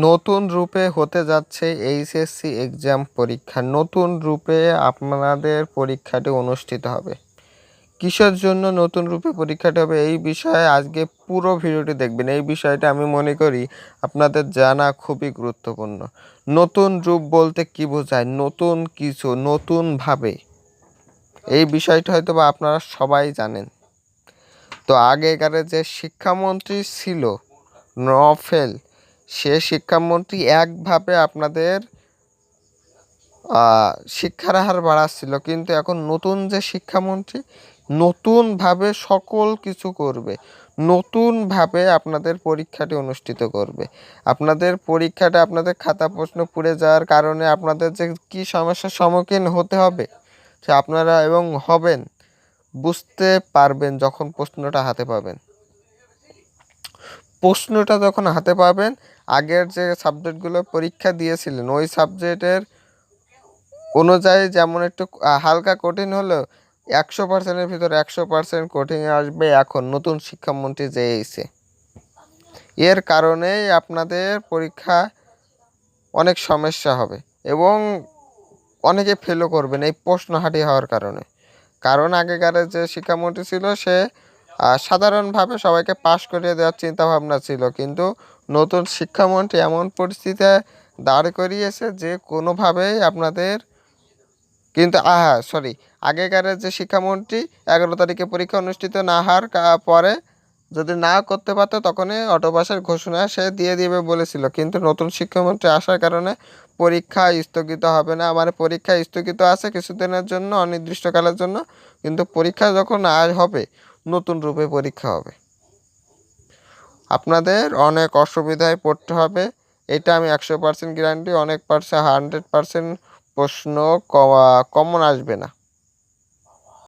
নতুন রূপে হতে যাচ্ছে এইচএসসি এক্সাম পরীক্ষা। নতুন রূপে আপনাদের পরীক্ষাটি অনুষ্ঠিত হবে। কিসের জন্য নতুন রূপে পরীক্ষাটি হবে এই বিষয়ে আজকে পুরো ভিডিওটি দেখবেন। এই বিষয়টা আমি মনে করি আপনাদের জানা খুবই গুরুত্বপূর্ণ। নতুন রূপ বলতে কি বোঝায়? নতুন কিছু নতুনভাবে এই বিষয়টা হয়তো বা আপনারা সবাই জানেন। তো আগেকার যে শিক্ষামন্ত্রী ছিল নফেল সে শিক্ষামন্ত্রী একভাবে আপনাদের শিক্ষার হার বাড়াচ্ছিল। কিন্তু এখন নতুন যে শিক্ষামন্ত্রী, নতুনভাবে সকল কিছু করবে। নতুনভাবে আপনাদের পরীক্ষাটি অনুষ্ঠিত করবে। আপনাদের পরীক্ষাটা, আপনাদের খাতা প্রশ্ন পুড়ে যাওয়ার কারণে আপনাদের যে কী সমস্যার সম্মুখীন হতে হবে, সে আপনারা এবং হবেন, বুঝতে পারবেন যখন প্রশ্নটা হাতে পাবেন। প্রশ্নটা যখন হাতে পাবেন, আগের যে সাবজেক্টগুলো পরীক্ষা দিয়েছিলেন, ওই সাবজেক্টের অনুযায়ী যেমন একটু হালকা কঠিন হলেও একশো পার্সেন্টের ভিতরে একশো পার্সেন্ট কঠিন আসবে এখন নতুন শিক্ষামন্ত্রী যে এসে এর কারণেই আপনাদের পরীক্ষা অনেক সমস্যা হবে এবং অনেকে ফেলও করবেন এই প্রশ্নহাটি হওয়ার কারণে। কারণ আগেকার যে শিক্ষামন্ত্রী ছিল সে সাধারণভাবে সবাইকে পাশ করিয়ে দেওয়ার চিন্তা ভাবনা ছিল, কিন্তু নতুন শিক্ষামন্ত্রী এমন পরিস্থিতিতে দাঁড় করিয়েছে যে কোনোভাবেই আপনাদের কিন্তু আহা সরি আগেকার যে শিক্ষামন্ত্রী এগারো তারিখে পরীক্ষা অনুষ্ঠিত না হওয়ার পরে যদি না করতে পারতো তখনই অটোপাসের ঘোষণা সে দিয়ে দিবে বলেছিল, কিন্তু নতুন শিক্ষামন্ত্রী আসার কারণে পরীক্ষা স্থগিত হবে না। মানে পরীক্ষা স্থগিত আছে কিছুদিনের জন্য, অনির্দিষ্টকালের জন্য, কিন্তু পরীক্ষা যখন আজ হবে নতুন রূপে পরীক্ষা হবে। আপনাদের অনেক অসুবিধায় পড়তে হবে। এটা আমি একশো পার্সেন্ট গ্যারান্টি অনেক পার্সেন্ট হান্ড্রেড পার্সেন্ট প্রশ্ন কমন আসবে না।